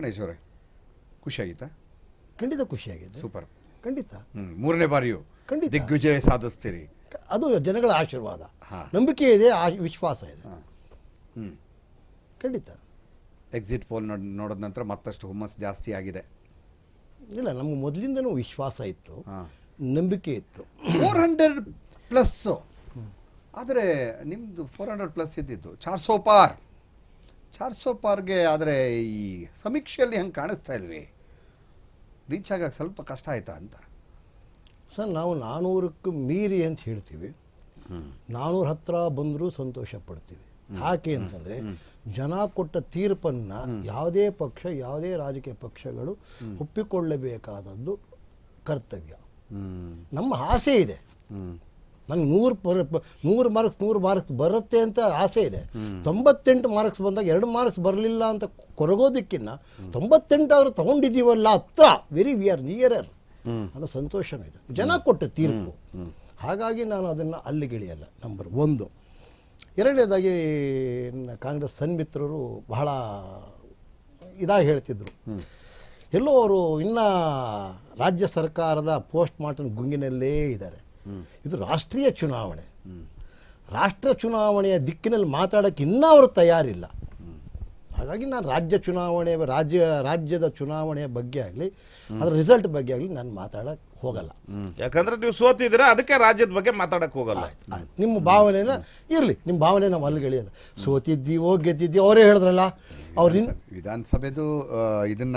ಗಣೇಶ್ ಅವರೇ ಖುಷಿಯಾಗಿತ್ತಾ? ಖಂಡಿತ ಖುಷಿಯಾಗಿದೆ. ಸೂಪರ್. ಖಂಡಿತ. ಹ್ಮ್ ಮೂರನೇ ಬಾರಿಯೂ ಖಂಡಿತ. ದಿಗ್ವಿಜಯ ಸಾಧಿಸ್ತೀರಿ. ಅದು ಜನಗಳ ಆಶೀರ್ವಾದ. ಹಾ. ನಂಬಿಕೆ ಇದೆ ಆ ವಿಶ್ವಾಸ ಇದೆ. ಹ್ಮ್. ಖಂಡಿತ. ಎಕ್ಸಿಟ್ ಪೋಲ್ ನೋಡ್ ನೋಡಿದ ನಂತರ ಮತ್ತಷ್ಟು ಹುಮ್ಮಸ್ ಜಾಸ್ತಿ ಆಗಿದೆ. ಇಲ್ಲ ನಮ್ಗೆ ಮೊದಲಿಂದನೂ ವಿಶ್ವಾಸ ಇತ್ತು. ಹಾ. ನಂಬಿಕೆ ಇತ್ತು. ಫೋರ್ ಹಂಡ್ರೆಡ್ ಪ್ಲಸ್ಸು ಆದರೆ ನಿಮ್ಮದು ಫೋರ್ ಹಂಡ್ರೆಡ್ ಪ್ಲಸ್ ಇದ್ದಿದ್ದು. ಚಾರ್ ಸೋ ಪಾರ್ ಚಾರ್ ಸೋ ಪಾರ್ಗೆ ಆದರೆ ಈ ಸಮೀಕ್ಷೆಯಲ್ಲಿ ಹಂಗೆ ಕಾಣಿಸ್ತಾ ಇಲ್ವಿ? ರೀಚ್ ಆಗಕ್ಕೆ ಸ್ವಲ್ಪ ಕಷ್ಟ ಆಯ್ತಾ ಅಂತ? ಸರ್ ನಾವು ನಾನ್ನೂರಕ್ಕೂ ಮೀರಿ ಅಂತ ಹೇಳ್ತೀವಿ. ನಾನ್ನೂರ ಹತ್ರ ಬಂದರೂ ಸಂತೋಷ ಪಡ್ತೀವಿ. ಯಾಕೆ ಅಂತಂದರೆ ಜನ ಕೊಟ್ಟ ತೀರ್ಪನ್ನು ಯಾವುದೇ ಪಕ್ಷ ಯಾವುದೇ ರಾಜಕೀಯ ಪಕ್ಷಗಳು ಒಪ್ಪಿಕೊಳ್ಳಬೇಕಾದದ್ದು ಕರ್ತವ್ಯ. ನಮ್ಮ ಆಸೆ ಇದೆ. ನಂಗೆ ನೂರು ನೂರು ಮಾರ್ಕ್ಸ್ ನೂರು ಮಾರ್ಕ್ಸ್ ಬರುತ್ತೆ ಅಂತ ಆಸೆ ಇದೆ. ತೊಂಬತ್ತೆಂಟು ಮಾರ್ಕ್ಸ್ ಬಂದಾಗ ಎರಡು ಮಾರ್ಕ್ಸ್ ಬರಲಿಲ್ಲ ಅಂತ ಕೊರಗೋದಕ್ಕಿನ್ನ ತೊಂಬತ್ತೆಂಟಾದ್ರೂ ತೊಗೊಂಡಿದ್ದೀವಲ್ಲ ಹತ್ರ. ವೆರಿ ವಿ ಆರ್ ನಿಯರರ್ ಅನ್ನೋ ಸಂತೋಷನೂ ಇದೆ. ಜನ ಕೊಟ್ಟ ತೀರ್ಪು. ಹಾಗಾಗಿ ನಾನು ಅದನ್ನು ಅಲ್ಲಿಗಿಳಿಯಲ್ಲ ನಂಬರ್ ಒಂದು. ಎರಡನೇದಾಗಿ ಕಾಂಗ್ರೆಸ್ ಸನ್ಮಿತ್ರರು ಬಹಳ ಇದಾಗಿ ಹೇಳ್ತಿದ್ರು. ಎಲ್ಲೋ ಅವರು ಇನ್ನೂ ರಾಜ್ಯ ಸರ್ಕಾರದ ಪೋಸ್ಟ್ ಮಾರ್ಟಮ್ ಗುಂಗಿನಲ್ಲೇ ಇದ್ದಾರೆ. ಇದು ರಾಷ್ಟ್ರೀಯ ಚುನಾವಣೆ. ರಾಷ್ಟ್ರ ಚುನಾವಣೆಯ ದಿಕ್ಕಿನಲ್ಲಿ ಮಾತಾಡೋಕ್ಕೆ ಇನ್ನೂ ಅವರು ತಯಾರಿಲ್ಲ. ಹಾಗಾಗಿ ನಾನು ರಾಜ್ಯ ಚುನಾವಣೆ ರಾಜ್ಯ ರಾಜ್ಯದ ಚುನಾವಣೆಯ ಬಗ್ಗೆ ಆಗಲಿ ಅದರ ರಿಸಲ್ಟ್ ಬಗ್ಗೆ ಆಗಲಿ ನಾನು ಮಾತಾಡೋಕ್ಕೆ ಹೋಗಲ್ಲ. ಯಾಕಂದ್ರೆ ನೀವು ಸೋತಿದ್ದೀರಾ ಅದಕ್ಕೆ ರಾಜ್ಯದ ಬಗ್ಗೆ ಮಾತಾಡಕ್ ಹೋಗಲ್ಲ. ನಿಮ್ಮ ಭಾವನೆನ ಇರಲಿ ನಿಮ್ಮ ಭಾವನೆ ನಾವು ಅಲ್ಲಿಗೆಳೆಯಲ್ಲ ಸೋತಿದ್ದೀವೋ ಗೆದ್ದಿದ್ದೀವೋ ಅವರೇ ಹೇಳಿದ್ರಲ್ಲ. ಅವ್ರ ವಿಧಾನಸಭೆದು ಇದನ್ನ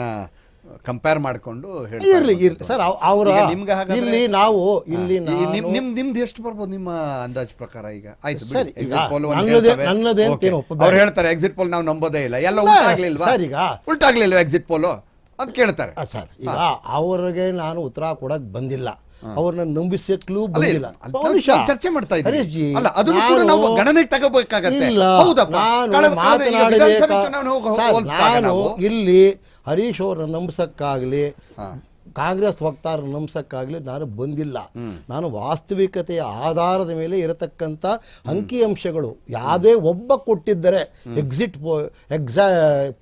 ಕಂಪೇರ್ ಮಾಡಿಕೊಂಡು ಇರಲಿ ಇರ್ಲಿ. ಸರ್ ಅವ್- ಅವರ ನಿಮ್ಗೆ ಇಲ್ಲಿ ನಾವು ಇಲ್ಲಿ ನಿಮ್ ನಿಮ್ದು ಎಷ್ಟು ಬರ್ಬೋದು ನಿಮ್ಮ ಅಂದಾಜು ಪ್ರಕಾರ ಈಗ? ಆಯ್ತು ಸರಿ. ಅವ್ರು ಹೇಳ್ತಾರೆ ಎಕ್ಸಿಟ್ ಪೋಲ್ ನಾವು ನಂಬೋದೇ ಇಲ್ಲ. ಎಲ್ಲ ಉಲ್ಟಾಗ್ಲಿಲ್ವಾ ಸರ್, ಈಗ- ಉಲ್ಟಾಗ್ಲಿಲ್ವಾ ಎಕ್ಸಿಟ್ ಪೋಲ್ ಅಂತ ಕೇಳ್ತಾರೆ. ಸರ್ ಈಗ ಅವರಿಗೆ ನಾನು ಉತ್ತರ ಕೊಡಕ್ ಬಂದಿಲ್ಲ. ಅವ್ರನ್ನ ನಂಬಿಸಕ್ಲೂ ಬಂದಿಲ್ಲ. ಚರ್ಚೆ ಮಾಡ್ತಾ ಇದ್ದೀವಿ. ಅಲ್ಲ, ಅದನ್ನು ಕೂಡ ನಾವು ಗಣನೆಗೆ ತಗೋಬೇಕಾಗತ್ತೆ. ಹೌದಪ್ಪ. ನಾನು ಇಲ್ಲಿ ಹರೀಶ್ ಅವ್ರನ್ನ ನಂಬಿಸೋಕ್ಕಾಗಲಿ ಕಾಂಗ್ರೆಸ್ ವಕ್ತಾರ ನಂಬಿಸೋಕ್ಕಾಗಲಿ ನಾನು ಬಂದಿಲ್ಲ. ನಾನು ವಾಸ್ತವಿಕತೆಯ ಆಧಾರದ ಮೇಲೆ ಇರತಕ್ಕಂಥ ಅಂಕಿಅಂಶಗಳು ಯಾವುದೇ ಒಬ್ಬ ಕೊಟ್ಟಿದ್ದರೆ ಎಕ್ಸಿಟ್ ಪೋ ಎಕ್ಸಾ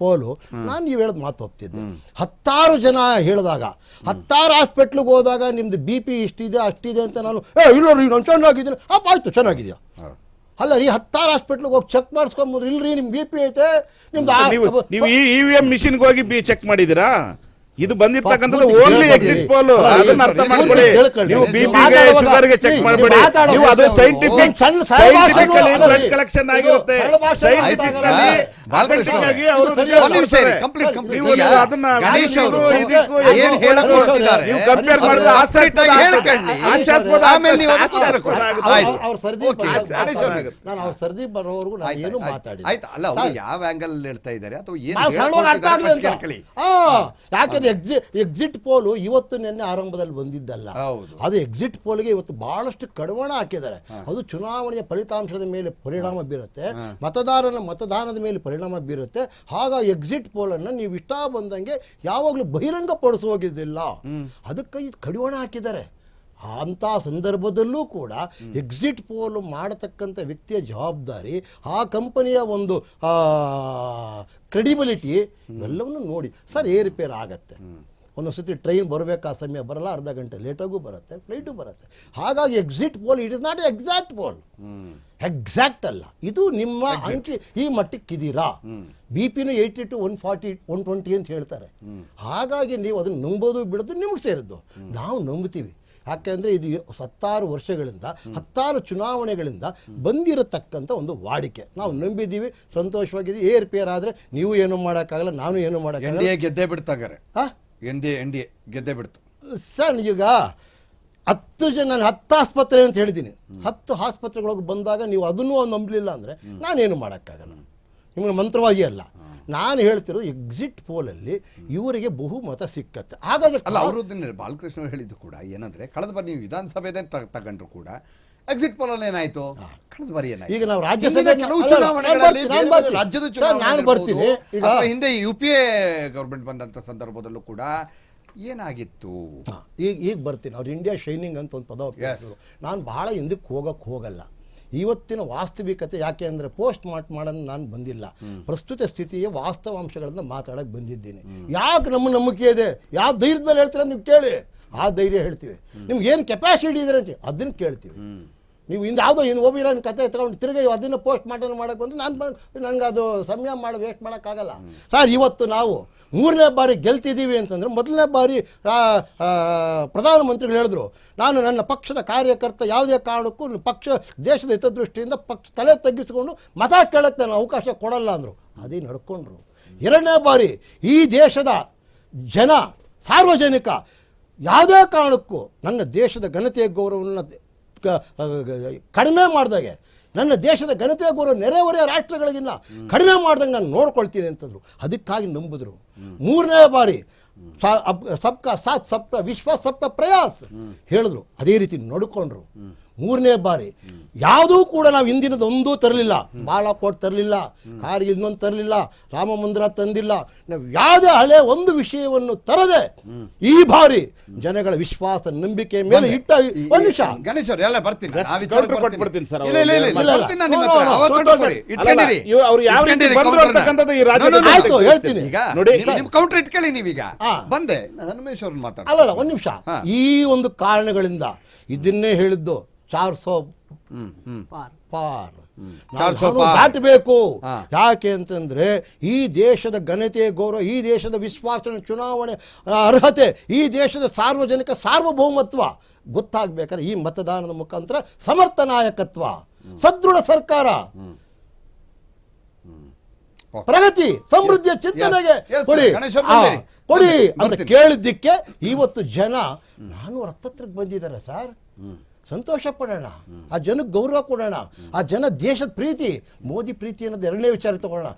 ಪೋಲು ನಾನು ನೀವು ಹೇಳೋದು ಮಾತು ಒಪ್ತಿದ್ದೆ. ಹತ್ತಾರು ಜನ ಹೇಳಿದಾಗ ಹತ್ತಾರು ಹಾಸ್ಪಿಟ್ಲಿಗೆ ಹೋದಾಗ ನಿಮ್ದು ಬಿ ಪಿ ಇಷ್ಟಿದೆ ಅಷ್ಟಿದೆ ಅಂತ ನಾನು ಏ ಇಲ್ಲ ರೀ ನಾನು ಚೆನ್ನಾಗಿದ್ದೀನಿ. ಅಪ್ಪ ಆಯ್ತು ಚೆನ್ನಾಗಿದೆಯಾ? ಅಲ್ಲ ರೀ ಹತ್ತಾರು ಹಾಸ್ಪಿಟ್ಲಿಗೆ ಹೋಗಿ ಚೆಕ್ ಮಾಡಿಸ್ಕೊಂಬೋದು ಇಲ್ರಿ ನಿಮ್ ಬಿ ಪಿ ಐತೆ ನಿಮ್ದು ಆ- ನೀವು ನೀವು ಈ ಇ ವಿ ಎಂ ಮಿಷಿನ್ಗೆ ಹೋಗಿ ಬಿ ಚೆಕ್ ಮಾಡಿದ್ದೀರಾ ಇದು ಬಂದಿರ್ತಕ್ಕಂಥದ್ದು ಓನ್ಲಿ ಎಕ್ಸಿಟ್ ಪೋಲ್ ಅದನ್ನ ಅರ್ಥ ಮಾಡ್ಕೊಳ್ಳಿ. ನೀವು ಬಿ ಪಿಗೆ ಶುಗರ್ಗೆ ಚೆಕ್ ಮಾಡ್ಬೇಡಿ. ನೀವು ಅದು ಸೈಂಟಿಫಿಕ್ ಸೈಂಟಿಫಿಕಲಿ ಬ್ಲಡ್ ಕಲೆಕ್ಷನ್ ಆಗಿರುತ್ತೆ. ಸೈಂಟಿಫಿಕಲಿ. ಬಾಲಕೃಷ್ಣ ಒಂದು ಆಗಿ ಅವರು ಸರಿ, result ನಿಮಿಷ ಇರಿ, ಕೊಡ್ತಾರೆ. complete, complete. ನೀವು ಈಗ ಅದನ್ನ ಗಣೇಶ್ ಅವರು scientific, ಏನ್ ಹೇಳಕ್ ಹೊರಟಿದ್ದಾರೆ? ನೀವು compare ಅದನ್ನ ಮಾಡಿದ್ರೆ complete ಹೇಳ್ಕೊಳ್ಳಿ. ಆಮೇಲೆ ನೀವು ಅದಕ್ಕೆ ಉತ್ತರ ಹಾಸ್ಯಾಸ್ಪದ ಕೊಡಿ. ಆಯ್ತು. ಅವ್ರ ಸರ್ದಿ ಬರೋವರೆಗೂ ನಾನು ಅವ್ರ ಸರ್ದಿ ಬರೋವರೆಗೂ ನಾನು ಏನು ಮಾತಾಡಿ ಆಯ್ತು ಅಲ್ಲ ಅವ್ರು ಯಾವ ಆಂಗಲ್ ಹೇಳ್ತಾ ಇದ್ದಾರೆ? ಅಥವಾ ಏನ್ ಅರ್ಥ ಆಗ್ಲಿ ಅಂತ. ಕೇಳ್ಕೊಳ್ಳಿ. ಯಾಕಂದ್ರೆ ಎಕ್ಸಿ ಎಕ್ಸಿಟ್ ಪೋಲ್ ಇವತ್ತು ನಿನ್ನೆ ಆರಂಭದಲ್ಲಿ ಬಂದಿದ್ದಲ್ಲ. ಹೌದು. ಅದು ಎಕ್ಸಿಟ್ ಪೋಲ್ಗೆ ಇವತ್ತು ಬಹಳಷ್ಟು ಕಡವಾಣ ಹಾಕಿದ್ದಾರೆ. ಅದು ಚುನಾವಣೆಯ ಫಲಿತಾಂಶದ ಮೇಲೆ ಪರಿಣಾಮ ಬೀರುತ್ತೆ. ಮತದಾರನ ಮತದಾನದ ಮೇಲೆ ಪರಿಣಾಮ ಬೀರುತ್ತೆ. ಆಗ ಎಕ್ಸಿಟ್ ಪೋಲನ್ನು ನೀವು ಇಷ್ಟ ಬಂದಂಗೆ ಯಾವಾಗಲೂ ಬಹಿರಂಗ ಪಡಿಸೋಗಿದ್ದಿಲ್ಲ ಅದಕ್ಕೆ ಇದು ಕಡಿವಾಣ ಹಾಕಿದ್ದಾರೆ. ಅಂಥ ಸಂದರ್ಭದಲ್ಲೂ ಕೂಡ ಎಕ್ಸಿಟ್ ಪೋಲ್ ಮಾಡತಕ್ಕಂಥ ವ್ಯಕ್ತಿಯ ಜವಾಬ್ದಾರಿ ಆ ಕಂಪನಿಯ ಒಂದು ಕ್ರೆಡಿಬಿಲಿಟಿ ಇವೆಲ್ಲವನ್ನು ನೋಡಿ. ಸರ್ ಏರಿಪೇರ್ ಆಗತ್ತೆ. ಒಂದೊಂದು ಸತಿ ಟ್ರೈನ್ ಬರಬೇಕು ಆ ಸಮಯ? ಬರಲ್ಲ ಅರ್ಧ ಗಂಟೆ ಲೇಟಾಗೂ ಬರುತ್ತೆ ಫ್ಲೈಟು ಬರುತ್ತೆ. ಹಾಗಾಗಿ exit poll it is not exact poll exact ಅಲ್ಲ. ಇದು ನಿಮ್ಮ ಅಂಕಿ ಈ ಮಟ್ಟಕ್ಕಿದ್ದೀರಾ? B ಪಿನೂ eighty two one forty one twenty ಅಂತ ಹೇಳ್ತಾರೆ. ಹಾಗಾಗಿ ನೀವು ಅದನ್ನು ನಂಬೋದು ಬಿಡೋದು ನಿಮಗೆ ಸೇರಿದ್ದು. ನಾವು ನಂಬ್ತೀವಿ ಯಾಕೆಂದರೆ ಇದು ಹತ್ತಾರು ವರ್ಷಗಳಿಂದ ಹತ್ತಾರು ಚುನಾವಣೆಗಳಿಂದ ಬಂದಿರತಕ್ಕಂಥ ಒಂದು ವಾಡಿಕೆ. ನಾವು ನಂಬಿದ್ದೀವಿ ಸಂತೋಷವಾಗಿದ್ದೀವಿ. ಏರ್ಪೇರ್ ಆದರೆ ನೀವು ಏನು ಮಾಡೋಕ್ಕಾಗಲ್ಲ ನಾನು ಏನು ಮಾಡೋಕ್ಕಾಗಲ್ಲ. ಗೆದ್ದೇ ಬಿಡ್ತಾಗಾರೆ ಆ? N D N D A ಗೆದ್ದೇ ಬಿಡ್ತು. ಸರ್ ಈಗ ಹತ್ತು ಜನ ನಾನು ಹತ್ತು ಆಸ್ಪತ್ರೆ ಅಂತ ಹೇಳಿದ್ದೀನಿ. ಹತ್ತು ಆಸ್ಪತ್ರೆಗಳಿಗೆ ಬಂದಾಗ ನೀವು ಅದನ್ನೂ ನಂಬಲಿಲ್ಲ ಅಂದರೆ ನಾನೇನು ಮಾಡೋಕ್ಕಾಗಲ್ಲ. ನಿಮಗೆ ಮಂತ್ರವಾಗಿ ಅಲ್ಲ. ನಾನು ಹೇಳ್ತಿರೋ ಎಕ್ಸಿಟ್ ಪೋಲಲ್ಲಿ ಇವರಿಗೆ ಬಹುಮತ ಸಿಕ್ಕತ್ತೆ. ಹಾಗಾಗಿ ಅಲ್ಲ ಅವರು ಬಾಲಕೃಷ್ಣ ಹೇಳಿದ್ದು ಕೂಡ ಏನಂದರೆ ಕಳೆದ ಬಾರಿ ನೀವು ವಿಧಾನಸಭೆದೇ ತಗೊಂಡ್ರು ಕೂಡ ಎಕ್ಸಿಟ್ ಪೋಲ್ ಅಲ್ಲಿ ಏನಾಯ್ತು ಕಳೆದ ಬಾರಿ ಏನಾಯ್ತು? ಈಗ ನಾವು ರಾಜ್ಯಸಭೆ ಕೆಲವು ಚುನಾವಣೆಗಳಲ್ಲಿ. ರಾಜ್ಯದ ಚುನಾವಣೆ ಹಿಂದೆ ಯು ಪಿ ಎ ಗೌರ್ಮೆಂಟ್ ಬಂದಂತ ಸಂದರ್ಭದಲ್ಲೂ ಕೂಡ ಏನಾಗಿತ್ತು? ಈಗ ಈಗ ಬರ್ತೀನಿ. ಅವ್ರು ಇಂಡಿಯಾ ಶೈನಿಂಗ್ ಅಂತ ಒಂದು ಪದ ನಾನು ಭಾಳ ಹಿಂದಕ್ಕೆ ಹೋಗಕ್ಕೆ ಹೋಗಲ್ಲ. ಇವತ್ತಿನ ವಾಸ್ತವಿಕತೆ ಯಾಕೆ ಅಂದರೆ ಪೋಸ್ಟ್ ಮಾರ್ಟ್ ಮಾಡೋದು ನಾನು ಬಂದಿಲ್ಲ. ಪ್ರಸ್ತುತ ಸ್ಥಿತಿಯ ವಾಸ್ತವಾಂಶಗಳನ್ನ ಮಾತಾಡೋಕ್ಕೆ ಬಂದಿದ್ದೀನಿ. ಯಾಕೆ ನಮ್ಮ ನಂಬಿಕೆ ಇದೆ? ಯಾವ ಧೈರ್ಯದ ಮೇಲೆ ಹೇಳ್ತೀರ ನೀವು ಕೇಳಿ. ಆ ಧೈರ್ಯ ಹೇಳ್ತೀವಿ. ನಿಮ್ಗೆ ಏನು ಕೆಪಾಸಿಟಿ ಇದೆ ಅಂತ ಅದನ್ನು ಕೇಳ್ತೀವಿ. ನೀವು ಇಂದ ಯಾವುದೋ ಇನ್ನು ಓಬಿರಾನ್ ಕತೆ ತಗೊಂಡು ತಿರುಗಿ ಅದನ್ನು ಪೋಸ್ಟ್ ಮಾಡೋಣ ಮಾಡೋಕೆ ಬಂದು ನಾನು ನನಗೆ ಅದು ಸಮಯ ಮಾಡಿ ವೇಸ್ಟ್ ಮಾಡೋಕ್ಕಾಗಲ್ಲ ಸರ್ ಇವತ್ತು ನಾವು ಮೂರನೇ ಬಾರಿ ಗೆಲ್ತಿದ್ದೀವಿ ಅಂತಂದರೆ ಮೊದಲನೇ ಬಾರಿ ಪ್ರಧಾನಮಂತ್ರಿಗಳು ಹೇಳಿದ್ರು, ನಾನು ನನ್ನ ಪಕ್ಷದ ಕಾರ್ಯಕರ್ತ ಯಾವುದೇ ಕಾರಣಕ್ಕೂ ಪಕ್ಷ, ದೇಶದ ಹಿತದೃಷ್ಟಿಯಿಂದ ಪಕ್ಷ ತಲೆ ತಗ್ಗಿಸಿಕೊಂಡು ಮತ ಕೇಳಕ್ಕೆ ನಾನು ಅವಕಾಶ ಕೊಡಲ್ಲ ಅಂದರು. ಅದೇ ನಡ್ಕೊಂಡ್ರು. ಎರಡನೇ ಬಾರಿ ಈ ದೇಶದ ಜನ ಸಾರ್ವಜನಿಕ ಯಾವುದೇ ಕಾರಣಕ್ಕೂ ನನ್ನ ದೇಶದ ಘನತೆಯ ಗೌರವವನ್ನು ಕಡಿಮೆ ಮಾಡಿದಾಗೆ. ನನ್ನ ದೇಶದ ಘನತೆಯ ಗೌರವ ನೆರೆಹೊರೆಯ ರಾಷ್ಟ್ರಗಳಿಗಿನ್ನ ಕಡಿಮೆ ಮಾಡ್ದಂಗೆ ನಾನು ನೋಡ್ಕೊಳ್ತೀನಿ ಅಂತಂದರು. ಅದಕ್ಕಾಗಿ ನಂಬಿದ್ರು. ಮೂರನೇ ಬಾರಿ ಸಬ್ಕಾ ಸಾಥ್ ಸಬ್ಕಾ ವಿಶ್ವ ಸಬ್ಕಾ ಪ್ರಯಾಸ್ ಹೇಳಿದ್ರು. ಅದೇ ರೀತಿ ನೋಡಿಕೊಂಡ್ರು. ಮೂರನೇ ಬಾರಿ ಯಾವುದೂ ಕೂಡ ನಾವು ಹಿಂದಿನದು ಒಂದೂ ತರಲಿಲ್ಲ. ಬಾಳಕೋಟ್ ತರಲಿಲ್ಲ ಕಾರ್ಗಿಲ್ ಇನ್ನೊಂದು ತರಲಿಲ್ಲ ರಾಮ ಮಂದಿರ ತಂದಿಲ್ಲ. ನಾವು ಯಾವುದೇ ಹಳೆ ಒಂದು ವಿಷಯವನ್ನು ತರದೆ ಈ ಬಾರಿ ಜನಗಳ ವಿಶ್ವಾಸ ನಂಬಿಕೆ ಮೇಲೆ ಇಟ್ಟ ಈ- ಒಂದು ನಿಮಿಷ. ಗಣೇಶ್ ಅವ್ರು ಎಲ್ಲ ಬರ್ತೀನಿ. Just ಆ ವಿಚಾರಕ್ಕೆ ಕೊಟ್ಬಿಡ್ತೀನಿ sir ಇಲ್ಲ ಇಲ್ಲ ಇಲ್ಲ ಇಲ್ಲ, ಇಲ್ಲ, ಬರ್ತೀನಿ ನಾನು ನಿಮ್ಮ no, ಹತ್ರ. ಅವಾಗ no, ಕೊಡಿ. ಇಟ್ಕೊಂಡಿರಿ. ಇವ್ರು- ಅವ್ರು ಯಾವ ರೀತಿ ಇಟ್ಕೊಂಡಿರಿ ಬಂದ್ರು counterನ. ಅಂತಕ್ಕಂಥದ್ದು ಈ No, no, ರಾಜ್ಯದ ಆಯ್ತು, ಆಯ್ತು, ಹೇಳ್ತೀನಿ. ಈಗ ನೋಡಿ, ಕೌಂಟರ್ ಇಟ್ಕೊಳ್ಳಿ ನೀವೀಗ. ಹಾ. ಬಂದೆ. ಹನುಮೇಶ್ ಅವ್ರನ್ನ ಮಾತಾಡ ಅಲ್ಲಲ್ಲ ಒಂದು ನಿಮಿಷ. ಹಾ. ಈ ಒಂದು ಕಾರಣಗಳಿಂದ ಇದನ್ನೇ ಹೇಳಿದ್ದು ಚಾರ್ ಸೋ ಪಾರ್. ದಾಟಬೇಕು. ಯಾಕೆ ಅಂತಂದ್ರೆ ಈ ದೇಶದ ಘನತೆ ಗೌರವ ಈ ದೇಶದ ವಿಶ್ವಾಸ ಚುನಾವಣೆ ಅರ್ಹತೆ ಈ ದೇಶದ ಸಾರ್ವಜನಿಕ ಸಾರ್ವಭೌಮತ್ವ ಗೊತ್ತಾಗಬೇಕಾದ್ರೆ ಈ ಮತದಾನದ ಮುಖಾಂತರ ಸಮರ್ಥ ನಾಯಕತ್ವ ಸದೃಢ ಸರ್ಕಾರ. ಪ್ರಗತಿ ಸಮೃದ್ಧಿಯ ಚಿಂತನೆಗೆ ಕೊಡಿ. ಕೊಡಿ ಅಂತ ಕೇಳಿದ್ದಕ್ಕೆ ಇವತ್ತು ಜನ ನಾನು ಹತ್ತತ್ರಕ್ಕೆ ಬಂದಿದ್ದಾರೆ ಸರ್. ಸಂತೋಷ ಕೊಡೋಣ. ಆ ಜನಕ್ಕೆ ಗೌರವ ಕೊಡೋಣ. ಆ ಜನ ದೇಶದ ಪ್ರೀತಿ, ಮೋದಿ ಪ್ರೀತಿ ಅನ್ನೋದು ಎರಡನೇ ವಿಚಾರ ತಗೊಳ್ಳೋಣ.